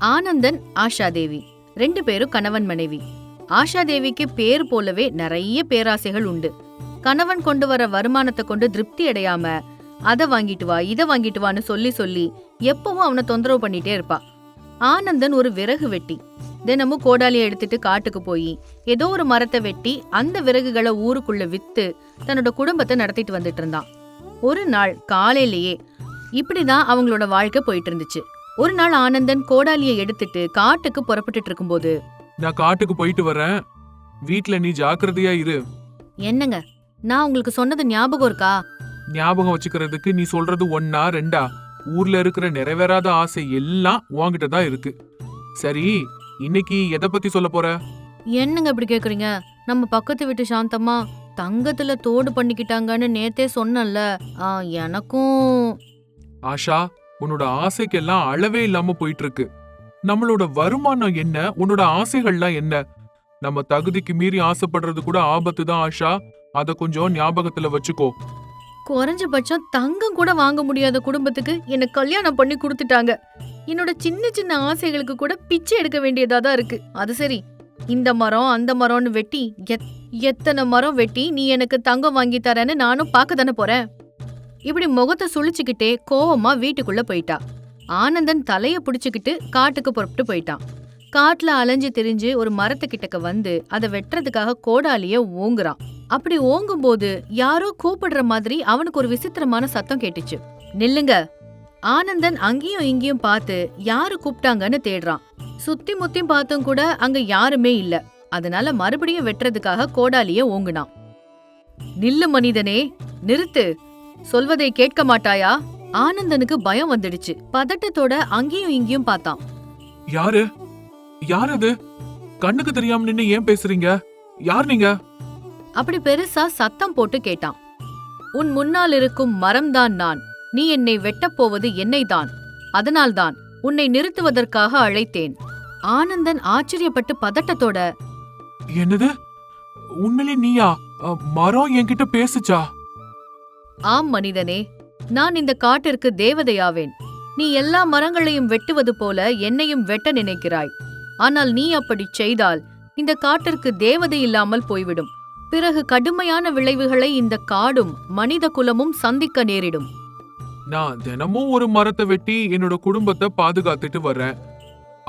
ஆனந்தன் ஆஷாதேவி. ரெண்டு பேரும் கணவன் மனைவி. ஆஷாதேவிக்கு பேர் போலவே நிறைய பேராசைகள் உண்டு. கணவன் கொண்டு வர வருமானத்தை கொண்டு திருப்தி அடையாம அதை வாங்கிட்டு வா இதை வாங்கிட்டு வான்னு சொல்லி சொல்லி எப்பவும் அவனை தொந்தரவு பண்ணிட்டே இருப்பா. ஆனந்தன் ஒரு விறகு வெட்டி. தினமும் கோடாலியை எடுத்துட்டு காட்டுக்கு போய் ஏதோ ஒரு மரத்தை வெட்டி அந்த விறகுகளை ஊருக்குள்ள வித்து தன்னோட குடும்பத்தை நடத்திட்டு வந்துட்டு இருந்தான். ஒரு நாள் காலையிலேயே இப்படிதான் அவங்களோட வாழ்க்கை போயிட்டு இருந்துச்சு. ஒரு நாள் ஆனந்தன் கோடாலியை எடுத்துட்டு காட்டுக்கு புறப்பட்டுட்டு இருக்கும்போது நான் காட்டுக்கு போயிட்டு வரேன். வீட்ல நீ ஜாக்கிரதையா இரு. என்னங்க? நான் உங்களுக்கு சொன்னது ஞாபகம் இருக்கா? ஞாபகம் வச்சுக்கிறதுக்கு நீ சொல்றது ஒன்னா ரெண்டா? ஊர்ல இருக்கிற நிறைவேறாத ஆசை எல்லாம் உன்கிட்ட தான் இருக்கு. சரி இன்னைக்கு எதை பத்தி சொல்ல போற? என்னங்க இப்படி கேக்குறீங்க? நம்ம பக்கத்து வீட்டு சாந்தம்மா தங்கத்துல தோடு பண்ணிக்கிட்டாங்கன்னு நேத்தே சொன்னேன்ல ஆ, எனக்கும் ஆஷா உன்னோட ஆசைக்கெல்லாம் அளவே இல்லாம போயிட்டு இருக்கு நம்மளோட வருமானம் என்ன? உன்னோட ஆசைகள்லாம் என்ன? நம்ம தகுதிக்கு மீறி ஆசைப்படுறது கூட ஆபத்து தான் ஆஷா. அத கொஞ்சம் ஞாபகத்துல வச்சுக்கோ. குறைஞ்சபட்சம் தங்கம் கூட வாங்க முடியாத குடும்பத்துக்கு என்ன கல்யாணம் பண்ணி கொடுத்துட்டாங்க. என்னோட சின்ன சின்ன ஆசைகளுக்கு கூட பிச்சை எடுக்க வேண்டியதா தான் இருக்கு. அது சரி. இந்த மரம் அந்த மரம்னு வெட்டி எத்- எத்தனை மரம் வெட்டி நீ எனக்கு தங்கம் வாங்கி தரேன்னு நானும் பார்க்க தானே போறேன்? இப்படி முகத்தை சுழிச்சுக்கிட்டே கோவமா வீட்டுக்குள்ள போயிட்டா. ஆனந்தன் தலைய புடிச்சுக்கிட்டு காட்டுக்கு புறப்பட்டு போயிட்டான். காட்டுல அலைஞ்சு திரிஞ்சு ஒரு மரத்துக்கிட்டக்க வந்து அதை வெட்டுறதுக்காக கோடாலிய ஓங்குறான். அப்படி ஓங்கும் போது யாரோ கூப்பிடுற மாதிரி அவனுக்கு ஒரு விசித்திரமான சத்தம் கேட்டுச்சு. நில்லுங்க. ஆனந்தன் அங்கேயும் இங்கேயும் பார்த்து யாரு கூப்பிட்டாங்கன்னு தேடுறான். சுத்தி முத்தியும் பார்த்தும் கூட அங்க யாருமே இல்ல. அதனால மறுபடியும் வெட்டுறதுக்காக கோடாலிய ஓங்குனான். நில்லு மனிதனே நிறுத்து. சொல்வதை கேட்க மாட்டாயா? ஆனந்தனுக்கு பயம் வந்துடுச்சு. பதட்டத்தோட அங்கேயும் இங்கேயும் பார்த்தான். யாரு? யார் அது கண்ணுக்கு தெரியாம நின்னு ஏன் பேசுறீங்க? யார் நீங்க? அப்படி பெருசா சத்தம் போட்டு கேட்டான். உன் முன்னால் இருக்கும் மரம்தான் நான். நீ என்னை வெட்டப் போவது என்னைதான். அதனால்தான் உன்னை நிறுத்துவதற்காக அழைத்தேன். ஆனந்தன் ஆச்சரியப்பட்டு பதட்டத்தோட என்னது? உண்மையிலே நீயா? மரம் என்கிட்ட பேசுச்சா? ஆம் மனிதனே நான் இந்த காட்டிற்கு தேவதையாவேன். நீ எல்லா மரங்களையும் வெட்டுவது போல என்னையும் வெட்ட நினைக்கிறாய். ஆனால் நீ அப்படிச் செய்தால் இந்த காட்டிற்கு தேவதை இல்லாமல் போய்விடும். பிறகு கடுமையான விளைவுகளை இந்த காடும் மனித குலமும் சந்திக்க நேரிடும். நான் தினமும் ஒரு மரத்தை வெட்டி என்னோட குடும்பத்தை பாதுகாத்துட்டு வர்றேன்.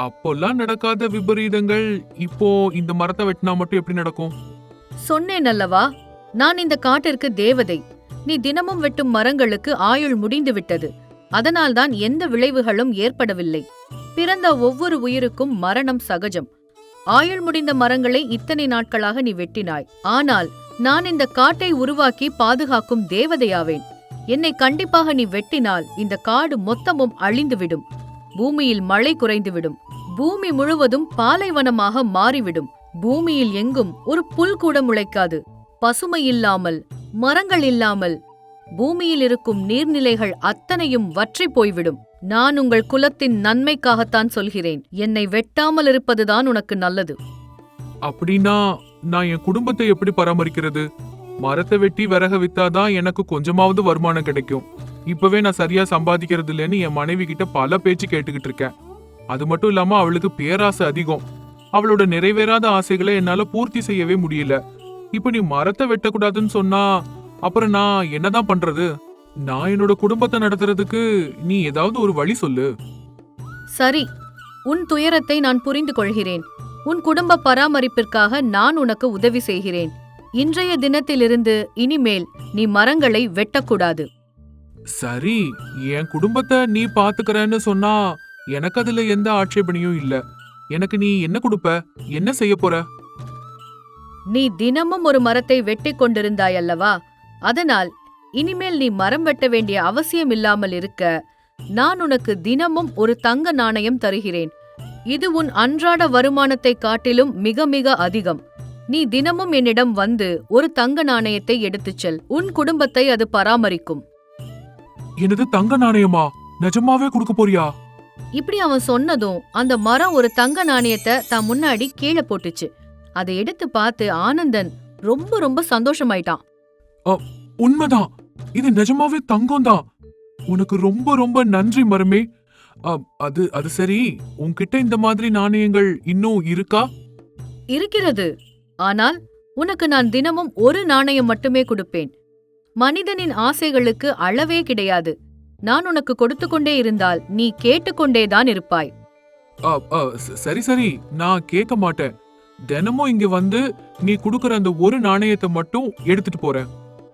அப்போல்லாம் நடக்காத விபரீதங்கள் இப்போ இந்த மரத்தை வெட்டினா மட்டும் எப்படி நடக்கும்? சொன்னேன் அல்லவா? நான் இந்த காட்டிற்கு தேவதை. நீ தினமும் வெட்டும் மரங்களுக்கு ஆயுள் முடிந்து விட்டது அதனால்தான் எந்த விளைவுகளும் ஏற்படவில்லை. பிறந்த ஒவ்வொரு உயிருக்கும் மரணம் சகஜம். ஆயுள் முடிந்த மரங்களை இத்தனை நாட்களாக நீ வெட்டினாய். ஆனால் நான் இந்த காட்டை உருவாக்கி பாதுகாக்கும் தேவதையாவேன். என்னை கண்டிப்பாக நீ வெட்டினால் இந்த காடு மொத்தமும் அழிந்துவிடும். பூமியில் மழை குறைந்துவிடும். பூமி முழுவதும் பாலைவனமாக மாறிவிடும். பூமியில் எங்கும் ஒரு புல் கூட முளைக்காது பசுமை இல்லாமல் மரங்கள் இல்லாமல். பூமியில் இருக்கும் நீர்நிலைகள் அத்தனையும் வற்றி போய்விடும். நான் உங்கள் குலத்தின் நன்மைக்காகத்தான் சொல்கிறேன். என்னை வெட்டாமல் இருப்பதுதான் உனக்கு நல்லது. அப்படின்னா நான் என் குடும்பத்தை எப்படி பராமரிக்கிறது? மரத்தை வெட்டி விறக வித்தாதான் எனக்கு கொஞ்சமாவது வருமானம் கிடைக்கும். இப்பவே நான் சரியா சம்பாதிக்கிறது இல்லைன்னு என் மனைவி கிட்ட பல பேச்சு கேட்டுக்கிட்டு இருக்கேன். அது மட்டும் இல்லாம அவளுக்கு பேராசை அதிகம். அவளோட நிறைவேறாத ஆசைகளை என்னால பூர்த்தி செய்யவே முடியல. இப்ப நீ மரத்தை வெட்டக்கூடாதுன்னு சொன்னா அப்புறம் நான் என்னதான் பண்றது? நான் என்னோட குடும்பத்தை நடத்துறதுக்கு நீ ஏதாவது ஒரு வழி சொல்லு. சரி உன் துயரத்தை நான் புரிந்து கொள்கிறேன். உன் குடும்ப பராமரிப்பிற்காக நான் உனக்கு உதவி செய்கிறேன். இன்றைய தினத்திலிருந்து இனிமேல் நீ மரங்களை வெட்டக்கூடாது. சரி என் குடும்பத்தை நீ பாத்துக்கறன்னு சொன்னா எனக்கு அதுல எந்த ஆட்சேபனையும் இல்ல. எனக்கு நீ என்ன கொடுப்ப? என்ன செய்ய போற? நீ தினமும் ஒரு மரத்தை வெட்டிக் கொண்டிருந்தாய் அல்லவா அதனால் இனிமேல் நீ மரம் வெட்ட வேண்டிய அவசியம் இல்லாமல் இருக்க. நான் உனக்கு தினமும் ஒரு தங்க நாணயம் தருகிறேன். இது உன் அன்றாட வருமானத்தை காட்டிலும் மிக மிக அதிகம். நீ தினமும் என்னிடம் வந்து ஒரு தங்க நாணயத்தை எடுத்துச் செல். உன் குடும்பத்தை அது பராமரிக்கும். எனது தங்க நாணயமா? நிஜமாவே கொடுக்க போறியா? இப்படி அவன் சொன்னதும் அந்த மரம் ஒரு தங்க நாணயத்தை தான் முன்னாடி கீழே போட்டுச்சு. அதை எடுத்து பார்த்து ஆனந்தன் ரொம்ப ரொம்ப சந்தோஷமாயிட்டான். உண்மைதான். இது நிஜமாவே தங்கம் தான் உனக்கு ரொம்ப ரொம்ப நன்றி மரமே. அது அது சரி. உன்கிட்ட இந்த மாதிரி நாணயங்கள் இன்னும் இருக்கா? இருக்கிறது. ஆனால் உனக்கு நான் தினமும் ஒரு நாணயம் மட்டுமே கொடுப்பேன். மனிதனின் ஆசைகளுக்கு அளவே கிடையாது. நான் உனக்கு கொடுத்து கொண்டே இருந்தால் நீ கேட்டுக்கொண்டேதான் இருப்பாய். சரி சரி. நான் கேட்க மாட்டேன். தினமும் இங்க வந்து நீ குடுக்கற அந்த ஒரு நாணயத்தை மட்டும் எடுத்துட்டு போறேன்.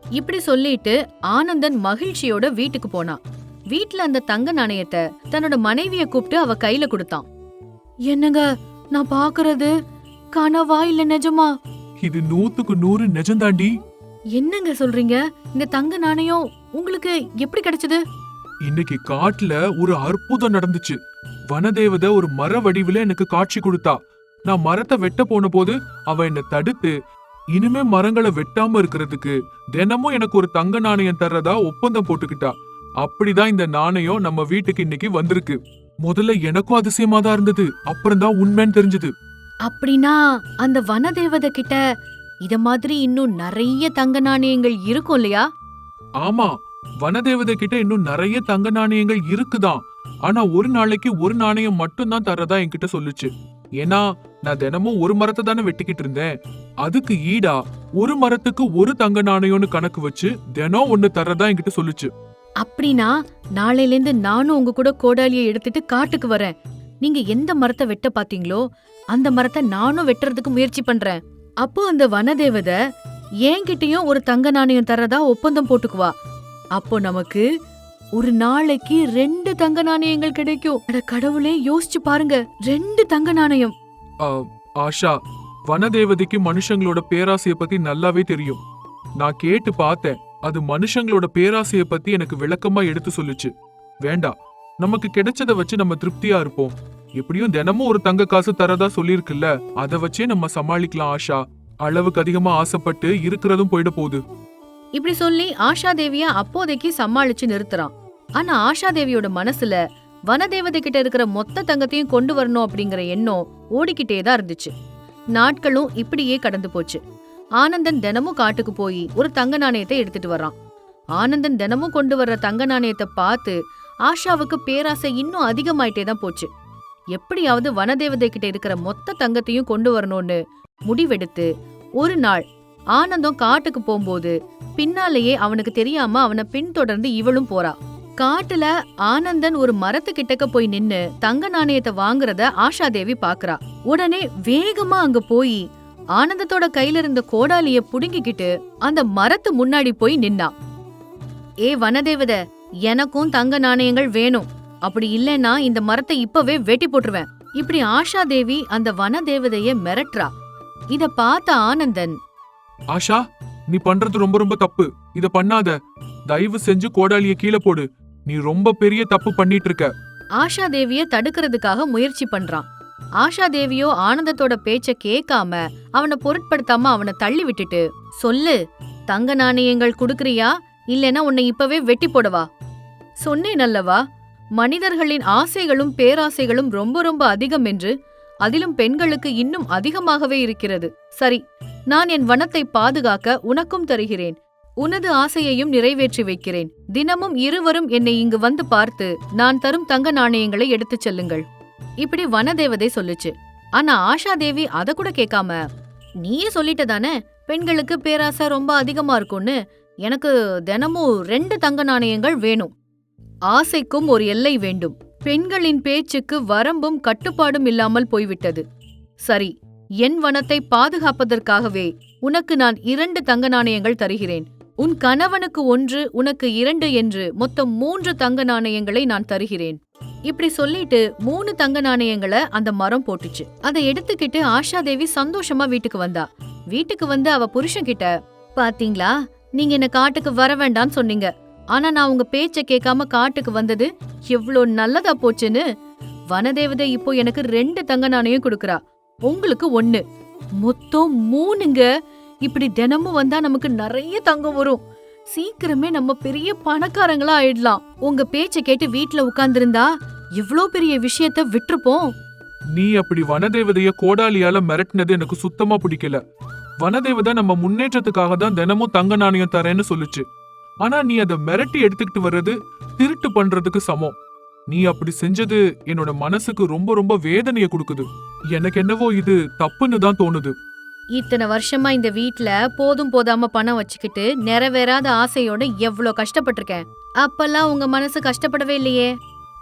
இப்படி சொல்லிட்டு ஆனந்தன் மகிழ்ச்சியோட வீட்டுக்கு போனான் வீட்ல அந்த தங்க நாணயத்தை தன்னோட மனைவிய கூப்பிட்டு அவ கையில கொடுத்தான். என்னங்க நான் பாக்குறது கனவா இல்ல நிஜமா? இது நூத்துக்கு நூறு நிஜம்தாண்டி என்னங்க சொல்றீங்க? இந்த தங்க நாணயம் உங்களுக்கு எப்படி கிடைச்சது? இன்னைக்கு காட்டுல ஒரு அற்புதம் நடந்துச்சு. வனதேவதை ஒரு மர வடிவில எனக்கு காட்சி கொடுத்தா. நான் மரத்தை வெட்ட போன போது அவ என்னை தடுத்து இனிமே மரங்களை வெட்டாம இருக்கிறதுக்கு தினமும் எனக்கு ஒரு தங்க நாணயம் தர்றதா ஒப்பந்தம் போட்டுக்கிட்டா. அப்படிதான் இந்த நாணயம் நம்ம வீட்டுக்கு இன்னைக்கு வந்திருக்கு. முதல்ல எனக்கும் அதிசயமா தான் இருந்தது. அப்புறம்தான் உண்மைன்னு தெரிஞ்சது. அப்படின்னா அந்த வனதேவதை கிட்ட இத மாதிரி இன்னும் நிறைய தங்க நாணயங்கள் இருக்கும் இல்லையா? ஆமா வனதேவதை கிட்ட இன்னும் நிறைய தங்க நாணயங்கள் இருக்குதான். ஆனா ஒரு நாளைக்கு ஒரு நாணயம் மட்டும்தான் தரதா என்கிட்ட சொல்லுச்சு. ஏன்னா நான் தினமும் ஒரு மரத்தை தானே வெட்டிக்கிட்டு இருந்தேன். அதுக்கு ஈடா ஒரு மரத்துக்கு ஒரு தங்க நாணயம்னு கணக்கு வச்சு தினம் ஒன்னு தர்றதா என்கிட்ட சொல்லுச்சு. அப்படின்னா நாளையில இருந்து நானும் உங்க கூட கோடாலியை எடுத்துட்டு காட்டுக்கு வரேன். நீங்க எந்த மரத்தை வெட்ட பாத்தீங்களோ அந்த மரத்தை நானும் வெட்டுறதுக்கு முயற்சி பண்றேன். அப்போ அந்த வனதேவதை என்கிட்டயும் ஒரு தங்க நாணயம் தரதா ஒப்பந்தம் போட்டுக்குவா. அப்போ நமக்கு ஒரு நாளைக்கு ரெண்டு தங்க நாணயங்கள் கிடைக்கும். அட கடவுளே யோசிச்சு பாருங்க. ரெண்டு தங்க நாணயம். ஆஷா வனதேவதைக்கு மனுஷங்களோட பேராசைய பத்தி நல்லாவே தெரியும். நான் கேட்டு பார்த்தேன். அது மனுஷங்களோட பேராசைய பத்தி எனக்கு விளக்கமா எடுத்து சொல்லுச்சு. வேண்டாம் நமக்கு கிடைச்சத வச்சு நம்ம திருப்தியா இருப்போம். எப்படியும் தினமும் ஒரு தங்க காசு தரதா சொல்லிருக்குல்ல அத வச்சே நம்ம சமாளிக்கலாம் ஆஷா. அளவுக்கு அதிகமா ஆசைப்பட்டு இருக்கிறதும் போயிட போகுது. இப்படி சொல்லி ஆஷா தேவிய அப்போதைக்கு சமாளிச்சு நிறுத்துறான். ஆனா ஆஷா தேவியோட மனசுல வனதேவதை கிட்ட இருக்கிற மொத்த தங்கத்தையும் கொண்டு வரணும் அப்படிங்கிற எண்ணம் ஓடிக்கிட்டே தான் இருந்துச்சு. நாட்களும் இப்படியே கடந்து போச்சு. ஆனந்தன் தினமும் காட்டுக்கு போய் ஒரு தங்க நாணயத்தை எடுத்துட்டு வர்றான் ஆனந்தன் தினமும் கொண்டு வர்ற தங்க நாணயத்தை பார்த்து ஆஷாவுக்கு பேராசை இன்னும் அதிகமாயிட்டே தான் போச்சு. எப்படியாவது வனதேவதை கிட்ட இருக்கிற மொத்த தங்கத்தையும் கொண்டு வரணும்னு முடிவெடுத்து ஒரு நாள் ஆனந்தம் காட்டுக்கு போகும்போது பின்னாலேயே அவனுக்கு தெரியாம அவனை பின்தொடர்ந்து இவளும் போறா. காட்டுல ஆனந்தன் ஒரு மரத்து கிட்டக்க போய் நின்னு தங்க நாணயத்தை வாங்குறத ஆஷாதேவி பாக்குறா. உடனே வேகமா அங்க போய் ஆனந்தத்தோட கையில இருந்த கோடாலிய புடுங்கிக்கிட்டு அந்த மரத்து முன்னாடி போய் நின்னா. ஏ வனதேவத எனக்கும் தங்க நாணயங்கள் வேணும். அப்படி இல்லைன்னா இந்த மரத்தை இப்பவே வெட்டி போட்டுருவேன். இப்படி ஆஷா தேவி அந்த வனதேவதைய மிரட்டுறா. இத பார்த்த ஆனந்தன் ஆஷா நீ பண்றது ரொம்ப ரொம்ப தப்பு. இத பண்ணாத. தயவு செஞ்சு கோடாலிய கீழே போடு. நீ ரொம்ப பெரிய தப்பு பண்ணிட்டு இருக்க ஆஷா தேவிய தடுக்கிறதுக்காக முயற்சி பண்றான். ஆஷா தேவியோ ஆனந்தத்தோட பேச்ச கேட்காம அவனை பொருட்படுத்தாம அவனை தள்ளி விட்டுட்டு சொல்லு தங்க நாணயங்கள் குடுக்கறியா? இல்லைன்னா உன்னை இப்பவே வெட்டி போடவா? சொன்னேன் அல்லவா மனிதர்களின் ஆசைகளும் பேராசைகளும் ரொம்ப ரொம்ப அதிகம் என்று அதிலும் பெண்களுக்கு இன்னும் அதிகமாகவே இருக்கிறது. சரி நான் என் வனத்தை பாதுகாக்க உனக்கும் தருகிறேன். உனது ஆசையையும் நிறைவேற்றி வைக்கிறேன். தினமும் இருவரும் என்னை இங்கு வந்து பார்த்து நான் தரும் தங்க நாணயங்களை எடுத்துச் செல்லுங்கள். இப்படி வனதேவதை சொல்லுச்சு. ஆனா ஆஷா தேவி அத கூட கேட்காம நீயே சொல்லிட்ட தானே பெண்களுக்கு பேராசை ரொம்ப அதிகமா இருக்கும்னு. எனக்கு தினமும் ரெண்டு தங்க நாணயங்கள் வேணும். ஆசைக்கும் ஒரு எல்லை வேண்டும். பெண்களின் பேச்சுக்கு வரம்பும் கட்டுப்பாடும் இல்லாமல் போய்விட்டது. சரி என் வனத்தை பாதுகாப்பதற்காகவே உனக்கு நான் இரண்டு தங்க நாணயங்கள் தருகிறேன். உன் கணவனுக்கு ஒன்று உனக்கு இரண்டு என்று மொத்தம் மூன்று தங்க நாணயங்களை நான் தருகிறேன். இப்படி சொல்லிட்டு மூணு தங்க நாணயங்களை அந்த மரம் போட்டுச்சு. அதை எடுத்துக்கிட்டு ஆஷா தேவி சந்தோஷமா வீட்டுக்கு வந்தா. வீட்டுக்கு வந்து அவ புருஷன் கிட்ட பாத்தீங்களா? நீங்க என்ன காட்டுக்கு வர வேண்டாம்னு சொன்னீங்க. ஆனா நான் உங்க பேச்ச கேட்காம காட்டுக்கு வந்தது எவ்வளோ நல்லதா போச்சுன்னு. வனதேவதை இப்போ எனக்கு ரெண்டு தங்க நாணயம் கொடுக்கறா. உங்களுக்கு ஒன்னு மொத்தம் மூணுங்க? இப்படி தினமும் வந்தா நமக்கு நிறைய தங்கம் வரும். சீக்கிரமே நம்ம பெரிய பணக்காரங்களா ஆயிடலாம். உங்க பேச்ச கேட்டு வீட்ல உட்கார்ந்திருந்தா இவ்ளோ பெரிய விஷயத்த விட்டுருப்போம். நீ அப்படி வனதேவதைய கோடாலியால மிரட்டினது எனக்கு சுத்தமா பிடிக்கல. வனதேவதை நம்ம முன்னேற்றத்துக்காக தான் தினமும் தங்க நாணயம் தரேன்னு சொல்லுச்சு. ஆனா நீ அதை மிரட்டி எடுத்துக்கிட்டு வர்றது திருட்டு பண்றதுக்கு சமம். நீ அப்படி செஞ்சது என்னோட மனசுக்கு ரொம்ப ரொம்ப வேதனைய கொடுக்குது. எனக்கு என்னவோ இது தப்புன்னு தான் தோணுது. இத்தனை வருஷமா இந்த வீட்ல போதும் போதாம பணம் வச்சுக்கிட்டு நிறைவேறாத ஆசையோட எவ்ளோ கஷ்டப்பட்டிருக்கேன். அப்பெல்லாம் உங்க மனசு கஷ்டப்படவே இல்லையே.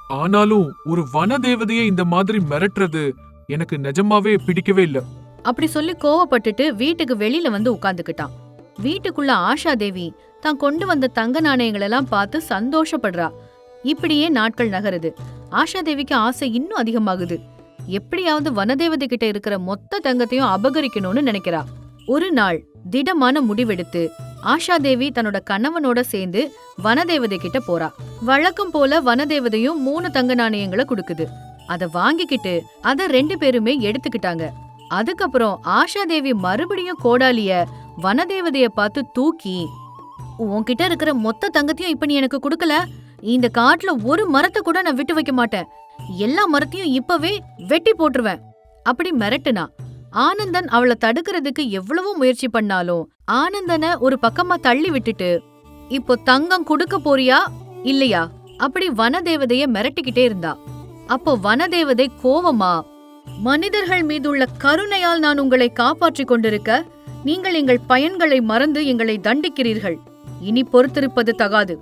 ஆனாலும் ஒரு வன தேவதையை இந்த மாதிரி மிரட்டுறது எனக்கு நிஜமாவே பிடிக்கவே இல்ல. அப்படி சொல்லி கோவப்பட்டுட்டு வீட்டுக்கு வெளியில வந்து உட்கார்ந்துக்கிட்டான். வீட்டுக்குள்ள ஆஷா தேவி தான் கொண்டு வந்த தங்க நாணயங்கள் எல்லாம் பார்த்து சந்தோஷப்படுறா. இப்படியே நாட்கள் நகருது. ஆஷா தேவிக்கு ஆசை இன்னும் அதிகமாகுது. எப்படியாவது வனதேவதை கிட்ட இருக்கிற மொத்த தங்கத்தையும் அபகரிக்கணும்னு நினைக்கிறா. ஒரு நாள் திடமான முடிவெடுத்து ஆஷா தேவி தன்னோட கணவனோட சேர்ந்து வனதேவதை கிட்ட போறா. வழக்கம் போல வனதேவதையும் மூணு தங்க நாணயங்களை கொடுக்குது. அத வாங்கிக்கிட்டு அத ரெண்டு பேருமே எடுத்துக்கிட்டாங்க. அதுக்கப்புறம் ஆஷா தேவி மறுபடியும் கோடாலிய வனதேவதைய பார்த்து தூக்கி உன்கிட்ட இருக்கிற மொத்த தங்கத்தையும் இப்ப நீ எனக்கு கொடுக்கல? இந்த காட்டுல ஒரு மரத்தை கூட நான் விட்டு வைக்க மாட்டேன். எல்லா மரத்தையும் இப்பவே வெட்டி போட்டுருவேன். அப்படி மிரட்டுனா? ஆனந்தன் அவளை தடுக்கிறதுக்கு எவ்வளவோ முயற்சி பண்ணாலும் ஆனந்தனை ஒரு பக்கமா தள்ளி விட்டுட்டு இப்போ தங்கம் கொடுக்க போறியா? இல்லையா? அப்படி வனதேவதைய மிரட்டிக்கிட்டே இருந்தா. அப்போ வனதேவதை கோவமா மனிதர்கள் மீதுள்ள கருணையால் நான் உங்களை காப்பாற்றிக் கொண்டிருக்க நீங்கள் எங்கள் பயன்களை மறந்து எங்களை தண்டிக்கிறீர்கள். இனி பொறுத்திருப்பது தகாது.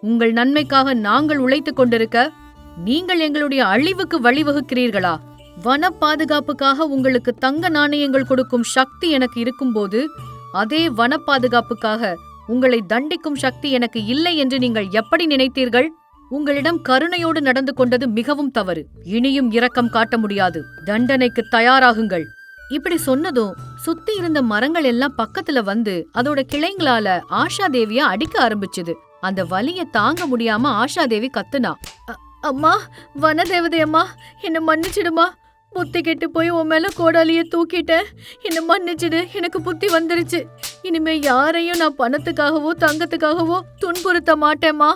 உங்கள் நன்மைக்காக நாங்கள் உழைத்துக் கொண்டிருக்க நீங்கள் எங்களுடைய அழிவுக்கு வழிவகுக்கிறீர்களா? வன பாதுகாப்புக்காக உங்களுக்கு தங்க நாணயங்கள் கொடுக்கும் சக்தி எனக்கு இருக்கும்போது அதே வன பாதுகாப்புக்காக உங்களை தண்டிக்கும் சக்தி எனக்கு இல்லை என்று நீங்கள் எப்படி நினைத்தீர்கள்? உங்களிடம் கருணையோடு நடந்து கொண்டது மிகவும் தவறு. இனியும் இரக்கம் காட்ட முடியாது. தண்டனைக்கு தயாராகுங்கள். இப்படி சொன்னதும் சுத்தி இருந்த மரங்கள் எல்லாம் பக்கத்துல வந்து அதோட கிளைங்களால ஆஷா தேவிய அடிக்க ஆரம்பிச்சுது. அந்த வலிய தாங்க முடியாம ஆஷா தேவி கத்துனா. "அ- அம்மா வனதேவதை அம்மா என்ன மன்னிச்சிடுமா? புத்தி கெட்டு போய் உன் மேல கோடாலிய தூக்கிட்டேன். என்னை மன்னிச்சிடு எனக்கு புத்தி வந்துருச்சு. இனிமே யாரையும் நான் பணத்துக்காகவோ தங்கத்துக்காகவோ துன்புறுத்த மாட்டேம்மா.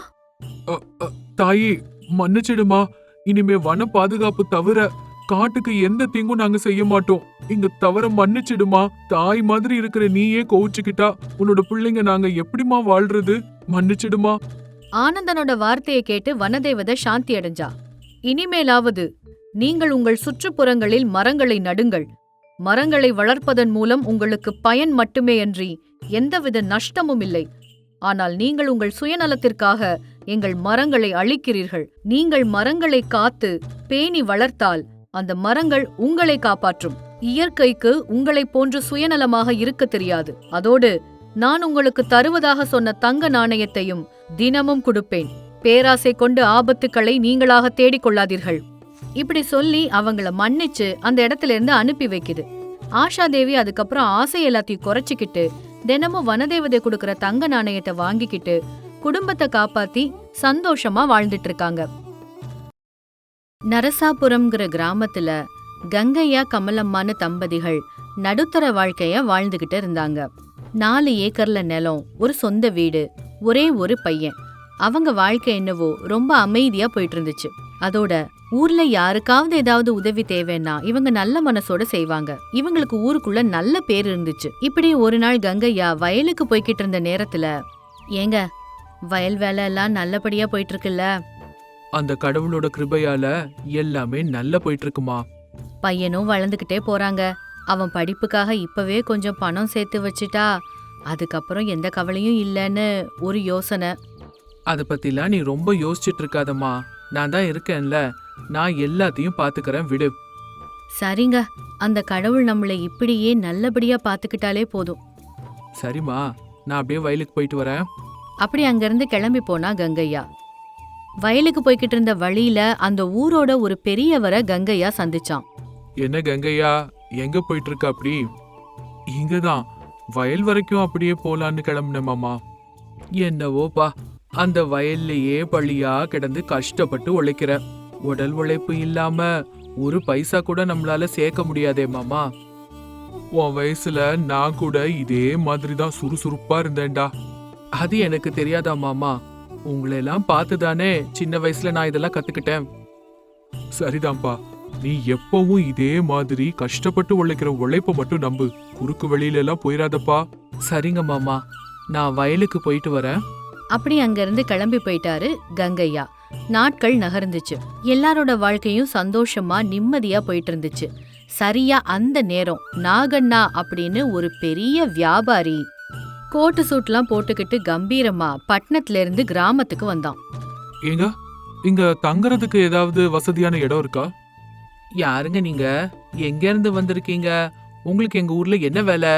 அ, அ, தாயி மன்னிச்சிடுமா. இனிமே வன பாதுகாப்பு தவிர காட்டுக்கு எந்த தீங்கும் நாங்க செய்ய மாட்டோம். இங்க தவற மன்னிச்சிடுமா. தாய் மாதிரி இருக்கிற நீயே கோவிச்சுக்கிட்டா உன்னோட பிள்ளைங்க நாங்க எப்படிமா வாழ்றது? மன்னிச்சிடுமா. ஆனந்தனோட வார்த்தையை கேட்டு வனதேவதை சாந்தி அடைஞ்சா. இனிமேலாவது நீங்கள் உங்கள் சுற்றுப்புறங்களில் மரங்களை நடுங்கள். மரங்களை வளர்ப்பதன் மூலம் உங்களுக்கு பயன் மட்டுமே அன்றி எந்தவித நஷ்டமும் இல்லை. ஆனால் நீங்கள் உங்கள் சுயநலத்திற்காக எங்கள் மரங்களை அழிக்கிறீர்கள். நீங்கள் மரங்களை காத்து பேணி வளர்த்தால் அந்த மரங்கள் உங்களை காப்பாற்றும். இயற்கைக்கு உங்களைப் போன்று சுயநலமாக இருக்க தெரியாது. அதோடு நான் உங்களுக்கு தருவதாக சொன்ன தங்க நாணயத்தையும் தினமும் கொடுப்பேன். பேராசை கொண்டு ஆபத்துக்களை நீங்களாக தேடிக் கொள்ளாதீர்கள் இப்படி சொல்லி அவங்கள மன்னிச்சு அந்த இடத்துல இருந்து அனுப்பி வைக்குது. ஆஷா தேவி அதுக்கப்புறம் ஆசை எல்லாத்தையும் குறைச்சிக்கிட்டு தினமும் வனதேவதை கொடுக்கற தங்க நாணயத்தை வாங்கிக்கிட்டு குடும்பத்தை காப்பாத்தி சந்தோஷமா வாழ்ந்துட்டு இருக்காங்க நரசாபுரம்ங்கிற கிராமத்துல கங்கையா கமலம்மான்னு தம்பதிகள் நடுத்தர வாழ்க்கைய வாழ்ந்துகிட்டு இருந்தாங்க. நாலு ஏக்கர்ல நிலம் ஒரு சொந்த வீடு ஒரே ஒரு பையன். அவங்க வாழ்க்கை என்னவோ ரொம்ப அமைதியா போயிட்டு இருந்துச்சு அதோட ஊர்ல யாருக்காவது ஏதாவது உதவி தேவைன்னா இவங்க நல்ல மனசோட செய்வாங்க. இவங்களுக்கு ஊருக்குள்ள நல்ல பேர் இருந்துச்சு. இப்படி ஒரு நாள் கங்கையா வயலுக்கு போய்கிட்டு இருந்த நேரத்துல ஏங்க வயல் வேலை எல்லாம் நல்லபடியா போயிட்டு இருக்குல்ல அந்த கடவுளோட கிருபையால எல்லாமே நல்ல போயிட்டு இருக்குமா பையனும் வளர்ந்துக்கிட்டே போறாங்க. அவன் படிப்புக்காக இப்பவே கொஞ்சம் பணம் சேர்த்து வச்சுட்டா அதுக்கப்புறம் எந்த கவலையும் இல்லைன்னு ஒரு யோசனை. அத பத்திலாம் நீ ரொம்ப யோசிச்சுட்டு இருக்காதம்மா. நான் தான் இருக்கேன்ல. நான் எல்லாத்தையும் பாத்துக்கறேன் விடு. சரிங்க. அந்த கடவுள் நம்மளை இப்படியே நல்லபடியா பாத்துக்கிட்டாலே போதும். சரிம்மா. நான் அப்படியே வயலுக்கு போயிட்டு வரேன். அப்படி அங்கிருந்து கிளம்பி போனா கங்கையா. வயலுக்கு போய்கிட்டு இருந்த வழியில அந்த ஊரோட ஒரு பெரியவரை கங்கையா சந்திச்சான். என்ன கங்கையா? எங்க போயிட்டு இருக்க அப்படி? இங்கதான். வயல் வரைக்கும் அப்படியே போலான்னு கிளம்புனேன் மாமா. என்னவோப்பா அந்த வயல்லையே பழியா கிடந்து கஷ்டப்பட்டு உழைக்கிற. உடல் உழைப்பு இல்லாம ஒரு பைசா கூட நம்மளால சேர்க்க முடியாதே மாமா. உன் வயசுல நான் கூட இதே மாதிரி தான் சுறுசுறுப்பா இருந்தேன்டா. அது எனக்கு தெரியாதா மாமா? உங்களெல்லாம் பார்த்து பார்த்துதானே சின்ன வயசுல நான் இதெல்லாம் கத்துக்கிட்டேன். சரிதான்ப்பா. நீ எப்பவும் இதே மாதிரி கஷ்டப்பட்டு உழைக்கிற உழைப்ப மட்டும் நம்பு. குறுக்கு வெளியில எல்லாம் போயிடாதப்பா சரிங்க மாமா. நான் வயலுக்கு போயிட்டு வரேன். அப்படி அங்கிருந்து கிளம்பி போயிட்டாரு கங்கையா. நாட்கள் நகர்ந்துச்சு. எல்லாரோட வாழ்க்கையும் சந்தோஷமா நிம்மதியா போயிட்டு இருந்துச்சு சரியா அந்த நேரம் நாகண்ணா அப்படின்னு ஒரு பெரிய வியாபாரி. கோட்டு சூட்லாம் போட்டுக்கிட்டு கம்பீரமா பட்டணத்துல இருந்து கிராமத்துக்கு வந்தான். ஏங்க இங்க தங்குறதுக்கு ஏதாவது வசதியான இடம் இருக்கா? யாருங்க நீங்க? எங்க இருந்து வந்திருக்கீங்க? உங்களுக்கு எங்க ஊர்ல என்ன வேலை?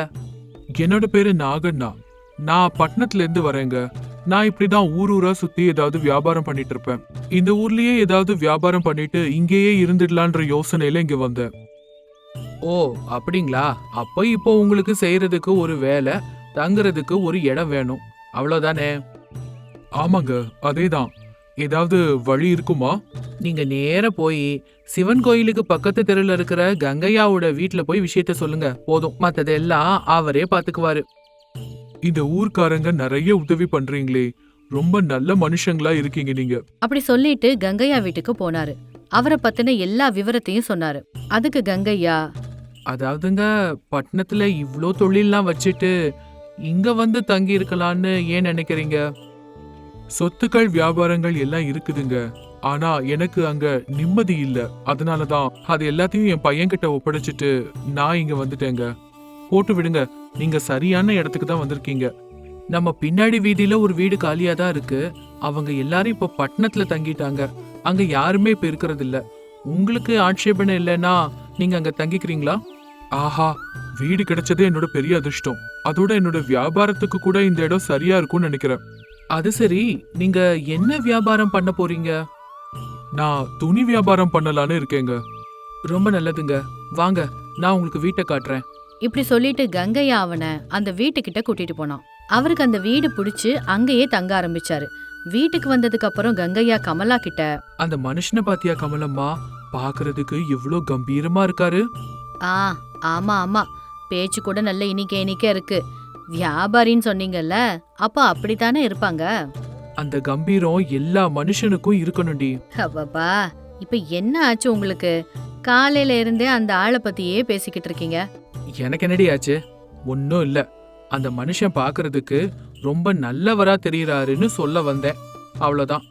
என்னோட பேரு நாகண்ணா. நான் பட்டணத்துல இருந்து வரேங்க. நான் இப்படிதான் ஊர் ஊரா சுத்தி ஏதாவது வியாபாரம் பண்ணிட்டு இருப்பேன் இந்த ஊர்லயே ஏதாவது வியாபாரம் பண்ணிட்டு இங்கேயே இருந்துடலான்ற யோசனையில இங்க வந்தேன். ஓ அப்படிங்களா? அப்ப இப்போ உங்களுக்கு செய்யறதுக்கு ஒரு வேலை தங்குறதுக்கு ஒரு இடம் வேணும். அவ்வளவுதானே? ஆமாங்க அதேதான். ஏதாவது வழி இருக்குமா? நீங்க நேர போய் சிவன் கோயிலுக்கு பக்கத்து தெருல இருக்கிற கங்கையாவோட வீட்ல போய் விஷயத்த சொல்லுங்க. போதும். மத்ததெல்லாம் அவரே பாத்துக்குவாரு. இந்த ஊர்க்காரங்க நிறைய உதவி பண்றீங்களே. ரொம்ப நல்ல மனுஷங்களா இருக்கீங்க நீங்க. அப்படி சொல்லிட்டு கங்கையா வீட்டுக்கு போனாரு. அவரை பத்தின எல்லா விவரத்தையும் சொன்னாரு. அதுக்கு கங்கையா? அதாவதுங்க பட்டணத்துல இவ்ளோ தொழில்லாம் வச்சுட்டு இங்க வந்து தங்கி இருக்கலாம்னு ஏன் நினைக்கிறீங்க? சொத்துக்கள் வியாபாரங்கள் எல்லாம் இருக்குதுங்க. ஆனா எனக்கு அங்க நிம்மதி இல்ல. அதனாலதான் அது எல்லாத்தையும் என் பையன்கிட்ட ஒப்படைச்சிட்டு நான் இங்க வந்துட்டேங்க. போட்டு விடுங்க. நீங்க சரியான இடத்துக்கு தான் வந்திருக்கீங்க. நம்ம பின்னாடி வீதியில ஒரு வீடு காலியா தான் இருக்கு. அவங்க எல்லாரும் இப்ப பட்டணத்துல தங்கிட்டாங்க. அங்க யாருமே இப்ப இருக்கிறது இல்ல உங்களுக்கு ஆட்சேபனை இல்லைன்னா நீங்க அங்க தங்கிக்கிறீங்களா? ஆஹா வீடு கிடைச்சதே என்னோட பெரிய அதிர்ஷ்டம். அதோட என்னோட வியாபாரத்துக்கு கூட இந்த இடம் சரியா இருக்கும்னு நினைக்கிறேன். அது சரி நீங்க என்ன வியாபாரம் பண்ண போறீங்க? நான் துணி வியாபாரம் பண்ணலான்னு இருக்கேங்க. ரொம்ப நல்லதுங்க. வாங்க நான் உங்களுக்கு வீட்டை காட்டுறேன். இப்படி சொல்லிட்டு கங்கையா அவனை அந்த வீட்டுக்கிட்ட கூட்டிட்டு போனான். அவருக்கு அந்த வீடு பிடிச்சு அங்கேயே தங்க ஆரம்பிச்சாரு. வீட்டுக்கு வந்ததுக்கு அப்புறம் கங்கையா கமலா கிட்ட அந்த மனுஷனை பாத்தியா கமலம்மா? பாக்குறதுக்கு எவ்வளோ கம்பீரமா இருக்காரு. ஆ ஆமா ஆமா. பேச்சு கூட நல்ல இனிக்க இனிக்க இருக்கு. வியாபாரின்னு சொன்னீங்கல்ல அப்ப அப்படித்தானே இருப்பாங்க? அந்த கம்பீரம் எல்லா மனுஷனுக்கும் இருக்கணும்டி. அப்பப்பா இப்ப என்ன ஆச்சு உங்களுக்கு? காலையில இருந்தே அந்த ஆளை பத்தியே பேசிக்கிட்டு இருக்கீங்க. எனக்கு என்னடி ஆச்சு? ஒன்றும் இல்ல. அந்த மனுஷன் பார்க்கிறதுக்கு ரொம்ப நல்லவரா தெரியறாருன்னு சொல்ல வந்தேன். அவ்வளவுதான்.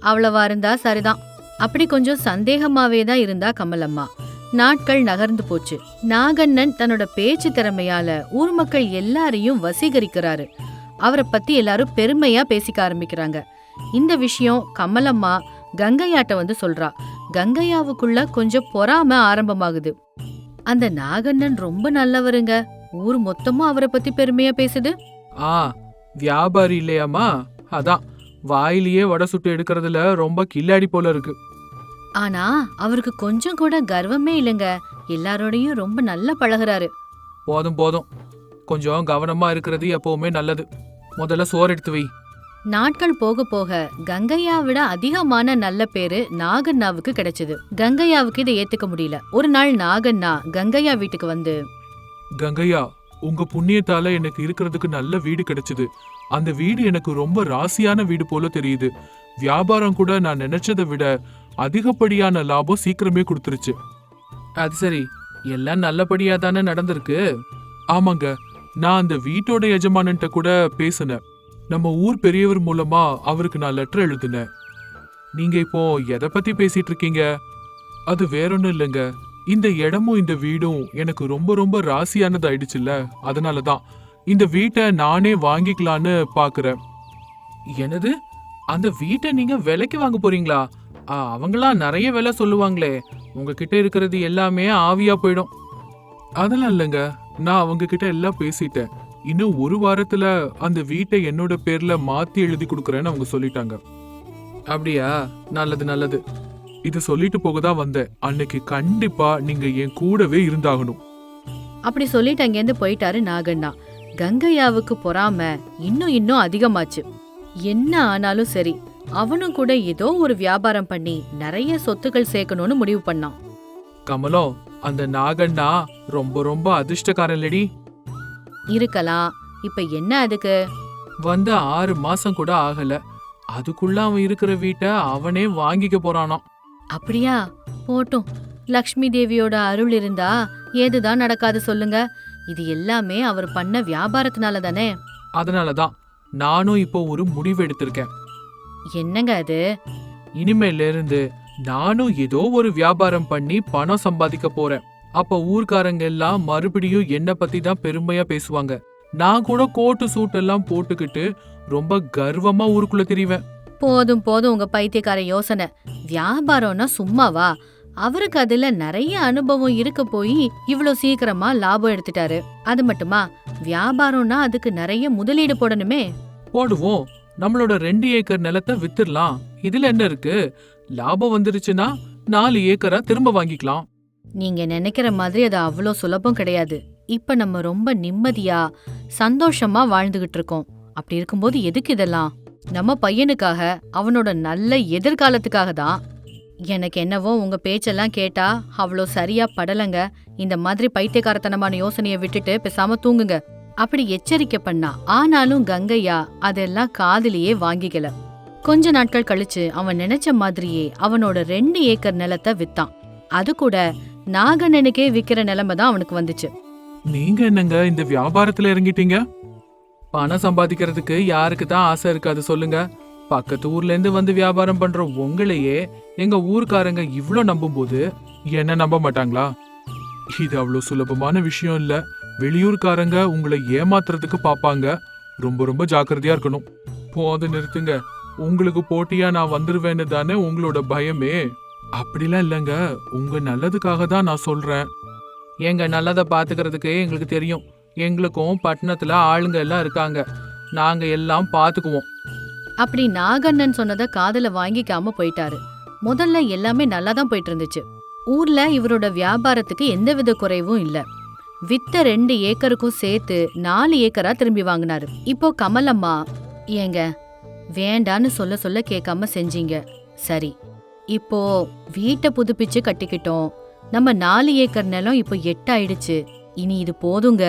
அவ்வளவா இருந்தா சரிதான். அப்படி கொஞ்சம் சந்தேகமாவே தான் இருந்தா கமலம்மா. நாட்கள் நகர்ந்து போச்சு. நாகண்ணன் தன்னோட பேச்சு திறமையால ஊர் மக்கள் எல்லாரையும் வசீகரிக்கிறாரு. அவரை பத்தி எல்லாரும் பெருமையா பேசிக்க ஆரம்பிக்கிறாங்க. இந்த விஷயம் கமலம்மா கங்கையாட்ட வந்து சொல்றா. கங்கையாவுக்குள்ள கொஞ்சம் பொறாம ஆரம்பமாகுது. அந்த நாகண்ணன் ரொம்ப நல்லவருங்க. ஊர் மொத்தமும் அவரை பத்தி பெருமையா பேசுது. ஆ வியாபாரி இல்லையாம்மா? அதான் வாயிலேயே வடை சுட்டு எடுக்கிறதுல ரொம்ப கில்லாடி போல இருக்கு. ஆனா அவருக்கு கொஞ்சம் கூட கர்வமே இல்லைங்க. எல்லாரோடையும் ரொம்ப நல்லா பழகுறாரு. போதும் போதும். கொஞ்சம் கவனமா இருக்கிறது எப்பவுமே நல்லது. முதல்ல சோறு எடுத்து வை. நாட்கள் போக போக கங்கையா விட அதிகமான நல்ல பேரு நாகண்ணாவுக்கு கிடைச்சது. கங்கையாவுக்கு இதை ஏத்துக்க முடியல. ஒரு நாள் நாகண்ணா கங்கையா வீட்டுக்கு வந்து கங்கையா உங்க புண்ணியத்தால எனக்கு இருக்கிறதுக்கு நல்ல வீடு கிடைச்சது. அந்த வீடு எனக்கு ரொம்ப ராசியான வீடு போல தெரியுது. வியாபாரம் கூட நான் நினைச்சதை விட அதிகப்படியான லாபம் சீக்கிரமே கொடுத்துருச்சு. அது சரி. எல்லாம் நல்லபடியா தானே நடந்திருக்கு? ஆமாங்க. நான் அந்த வீட்டோட எஜமானன்ட்ட கூட பேசினேன். நம்ம ஊர் பெரியவர் மூலமா அவருக்கு நான் லெட்டர் எழுதினேன். நீங்க இப்போ எதை பத்தி பேசிட்டு இருக்கீங்க? அது வேற ஒண்ணும் இல்லைங்க. இந்த இடமும் இந்த வீடும் எனக்கு ரொம்ப ரொம்ப ராசியானது ஆயிடுச்சுல்ல. அதனாலதான் இந்த வீட்டை நானே வாங்கிக்கலான்னு பாக்குறேன். என்னது? அந்த வீட்டை நீங்க விலைக்கு வாங்க போறீங்களா? அவங்களாம் நிறைய விலை சொல்லுவாங்களே. உங்ககிட்ட இருக்கிறது எல்லாமே ஆவியா போயிடும். அதெல்லாம் இல்லைங்க. நான் அவங்க கிட்ட எல்லாம் பேசிட்டேன். இன்னும் ஒரு வாரத்துல அந்த வீட்டை என்னோட பேர்ல மாத்தி எழுதி கொடுக்குறேன்னு அவங்க சொல்லிட்டாங்க. அப்படியா? நல்லது நல்லது. இது சொல்லிட்டு போக தான் வந்தேன். அன்னைக்கு கண்டிப்பா நீங்க என் கூடவே இருந்தாகணும். அப்படி சொல்லிட்டு அங்கேருந்து போயிட்டாரு நாகண்ணா. கங்கையாவுக்கு பொறாம இன்னும் இன்னும் அதிகமாச்சு. என்ன ஆனாலும் சரி. அவனும் கூட ஏதோ ஒரு வியாபாரம் பண்ணி நிறைய சொத்துக்கள் சேர்க்கணும்னு முடிவு பண்ணான். கமலம் அந்த நாகண்ணா ரொம்ப ரொம்ப அதிர்ஷ்டக்காரன் லடி இருக்கலாம். இப்ப என்ன அதுக்கு? வந்து ஆறு மாசம் கூட ஆகல. அதுக்குள்ள அவன் இருக்கிற வீட்டை அவனே வாங்கிக்க போறானாம். அப்படியா? போட்டும். லக்ஷ்மி தேவியோட அருள் இருந்தா ஏதுதான் நடக்காது சொல்லுங்க. இது எல்லாமே அவர் பண்ண வியாபாரத்தினால தானே? அதனாலதான் நானும் இப்போ ஒரு முடிவு எடுத்திருக்கேன். என்னங்க அது? இனிமேல இருந்து நானும் ஏதோ ஒரு வியாபாரம் பண்ணி பணம் சம்பாதிக்க போறேன். அப்ப ஊர்க்காரங்க எல்லாம் மறுபடியும் என்ன பத்தி தான் பெருமையா பேசுவாங்க. நான் கூட கோட்டு சூட் எல்லாம் போட்டுக்கிட்டு ரொம்ப கர்வமா ஊருக்குள்ள திரிவேன். போதும் போதும் உங்க பைத்தியக்கார யோசனை. வியாபாரம்னா சும்மாவா? அவருக்கு அதுல நிறைய அனுபவம் இருக்க போய் இவ்ளோ சீக்கிரமா லாபம் எடுத்துட்டாரு. அது மட்டுமா? வியாபாரம்னா அதுக்கு நிறைய முதலீடு போடணுமே. போடுவோம். நம்மளோட ரெண்டு ஏக்கர் நிலத்தை வித்துடலாம். இதுல என்ன இருக்கு? லாபம் வந்துருச்சுன்னா நாலு ஏக்கரா திரும்ப வாங்கிக்கலாம். நீங்க நினைக்கிற மாதிரி அது அவ்வளோ சுலபம் கிடையாது. இப்ப நம்ம ரொம்ப நிம்மதியா சந்தோஷமா வாழ்ந்துகிட்டு இருக்கோம். அப்படி இருக்கும்போது எதுக்கு இதெல்லாம்? நம்ம பையனுக்காக அவனோட நல்ல எதிர்காலத்துக்காக தான். எனக்கு என்னவோ உங்க பேச்செல்லாம் கேட்டா அவ்வளோ சரியா படலங்க. இந்த மாதிரி பைத்தியக்காரத்தனமான யோசனையை விட்டுட்டு பேசாம தூங்குங்க. அப்படி எச்சரிக்கை பண்ணா ஆனாலும் கங்கையா அதெல்லாம் காதிலேயே வாங்கிக்கல. கொஞ்ச நாட்கள் கழிச்சு அவன் நினைச்ச மாதிரியே அவனோட ரெண்டு ஏக்கர் நிலத்தை வித்தான். அது கூட நாகண்ணனுக்கே விக்கிற நிலைமை தான் அவனுக்கு வந்துச்சு. நீங்க என்னங்க இந்த வியாபாரத்துல இறங்கிட்டீங்க? பணம் சம்பாதிக்கிறதுக்கு யாருக்கு தான் ஆசை இருக்காது சொல்லுங்க. பக்கத்து ஊர்ல இருந்து வந்து வியாபாரம் பண்ற உங்களையே எங்க ஊர்க்காரங்க இவ்வளோ நம்பும்போது என்ன நம்ப மாட்டாங்களா? இது அவ்வளவு சுலபமான விஷயம் இல்லை. வெளியூர்காரங்க உங்களை ஏமாத்துறதுக்கு பாப்பாங்க. ரொம்ப ரொம்ப ஜாக்கிரதையா இருக்கணும். போது நிறுத்துங்க. உங்களுக்கு போட்டியா நான் வந்துருவேன்னு தானே உங்களோட பயமே. அப்படிலாம் இல்லைங்க. உங்க நல்லதுக்காக தான் நான் சொல்றேன். எங்க நல்லதை பாத்துக்கிறதுக்கு எங்களுக்கு தெரியும். எங்களுக்கும் பட்டணத்துல ஆளுங்க எல்லாம் இருக்காங்க. நாங்க எல்லாம் பாத்துக்குவோம். அப்படி நாகண்ணன் சொன்னதை காதல வாங்கிக்காம போயிட்டாரு. முதல்ல எல்லாமே நல்லா தான் போயிட்டு இருந்துச்சு. ஊர்ல இவரோட வியாபாரத்துக்கு எந்தவித குறைவும் இல்லை. வித்த ரெண்டு ஏக்கருக்கும் சேர்த்து நாலு ஏக்கரா திரும்பி வாங்கினாரு. இப்போ கமலம்மா ஏங்க வேண்டான்னு சொல்ல சொல்ல கேட்காம செஞ்சீங்க. சரி இப்போ வீட்டை புதுப்பிச்சு கட்டிக்கிட்டோம். நம்ம நாலு ஏக்கர் நிலம் இப்போ எட்டாயிடுச்சு. இனி இது போதுங்க?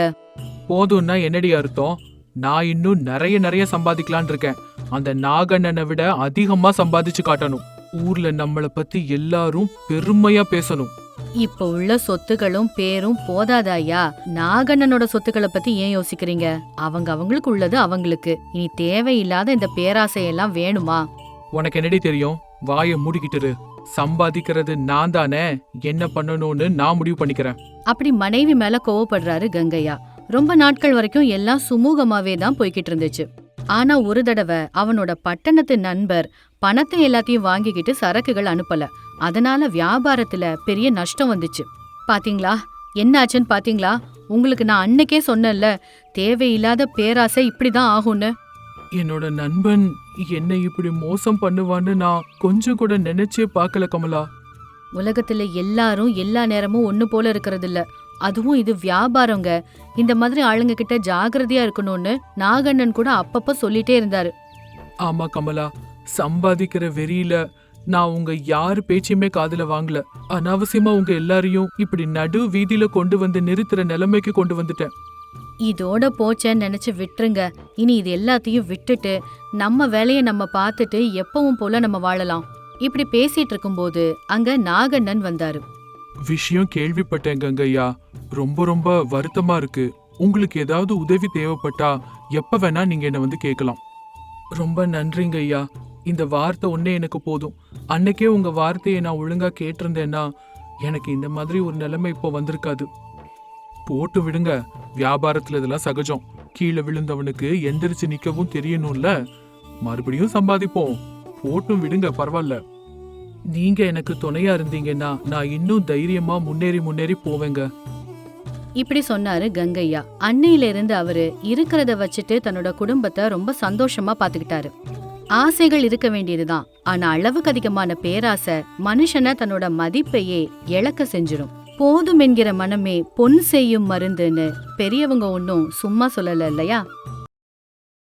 போதும்னா என்னடி அர்த்தம்? நான் இன்னும் நிறைய நிறைய சம்பாதிக்கலான் இருக்கேன். அந்த நாகண்ணனை விட அதிகமா சம்பாதிச்சு காட்டணும். ஊர்ல நம்மளை பத்தி எல்லாரும் பெருமையா பேசணும். இப்ப உள்ள சொத்துகளும் பேரும் போதாதாயா நாகண்ணனோட சொத்துக்களை பத்தி ஏன் யோசிக்கிறீங்க? அவங்க அவங்களுக்கு உள்ளது அவங்களுக்கு. இனி தேவையில்லாத இந்த பேராசையெல்லாம் வேணுமா? உனக்கு என்னடி தெரியும்? வாயை மூடிக்கிட்டு. சம்பாதிக்கிறது நான் தானே என்ன பண்ணணும்னு நான் முடிவு பண்ணிக்கிறேன். அப்படி மனைவி மேல கோவப்படுறாரு கங்கையா. ரொம்ப நாட்கள் வரைக்கும் எல்லாம் சுமூகமாவே தான் போய்கிட்டு இருந்துச்சு. ஆனா ஒரு தடவை அவனோட பட்டணத்து நண்பர் பணத்தை எல்லாத்தையும் வாங்கிக்கிட்டு சரக்குகள் அனுப்பல. அதனால வியாபாரத்துல பெரிய நஷ்டம் வந்துச்சு. பாத்தீங்களா? என்னாச்சுன்னு பாத்தீங்களா? உங்களுக்கு நான் அன்னைக்கே சொன்னேன்ல தேவையில்லாத பேராசை இப்படிதான் ஆகும்னு. என்னோட நண்பன் என்னை இப்படி மோசம் பண்ணுவான்னு நான் கொஞ்சம் கூட நினைச்சே பார்க்கல கமலா. உலகத்துல எல்லாரும் எல்லா நேரமும் ஒண்ணு போல இருக்கிறது இல்ல அதுவும் இது வியாபாரங்க. இந்த மாதிரி ஆளுங்க கிட்ட ஜாகிரதையா இருக்கணும்னு நாகண்ணன் கூட அப்பப்ப சொல்லிட்டே இருந்தாரு. ஆமா கமலா சம்பாதிக்கிற வெறியில நான் உங்க யார் பேச்சையுமே காதுல வாங்கல. அனாவசியமா உங்க எல்லாரையும் இப்படி நடு வீதியில கொண்டு வந்து நிறுத்துற நிலைமைக்கு கொண்டு வந்துட்டேன். இதோட போச்சேன்னு நினைச்சு விட்டுருங்க. இனி இது எல்லாத்தையும் விட்டுட்டு நம்ம வேலைய நம்ம பார்த்துட்டு எப்பவும் போல நம்ம வாழலாம். இப்படி பேசிட்டு இருக்கும்போது அங்க நாகண்ணன் வந்தாரு. விஷயம் கேள்விப்பட்டேன் கங்கையா. ரொம்ப ரொம்ப வருத்தமா இருக்கு. உங்களுக்கு ஏதாவது உதவி தேவைப்பட்டா எப்ப வேணா நீங்க என்ன வந்து கேட்கலாம். ரொம்ப நன்றிங்க ஐயா இந்த வார்த்தை ஒன்னே எனக்கு போதும். அன்னைக்கே உங்கள் வார்த்தையை நான் ஒழுங்காக கேட்டிருந்தேன்னா எனக்கு இந்த மாதிரி ஒரு நிலைமை இப்போ வந்திருக்காது. போட்டு விடுங்க. வியாபாரத்தில் இதெல்லாம் சகஜம். கீழே விழுந்தவனுக்கு எந்திரிச்சு நிற்கவும் தெரியணும்ல? மறுபடியும் சம்பாதிப்போம். போட்டும் விடுங்க பரவாயில்ல. நீங்க எனக்கு துணையா இருந்தீங்கன்னா நான் இன்னும் தைரியமா முன்னேறி முன்னேறி போவேங்க. இப்படி சொன்னாரு கங்கையா. அன்னையில இருந்து அவரு இருக்கிறத வச்சுட்டு தன்னோட குடும்பத்தை ரொம்ப சந்தோஷமா பாத்துக்கிட்டாரு ஆசைகள் இருக்க வேண்டியதுதான். ஆனா அளவுக்கு அதிகமான பேராசை மனுஷனை தன்னோட மதிப்பையே இழக்க செஞ்சிடும் போதும் என்கிற மனமே பொன் செய்யும் மருந்துன்னு பெரியவங்க ஒன்னும் சும்மா சொல்லல இல்லையா?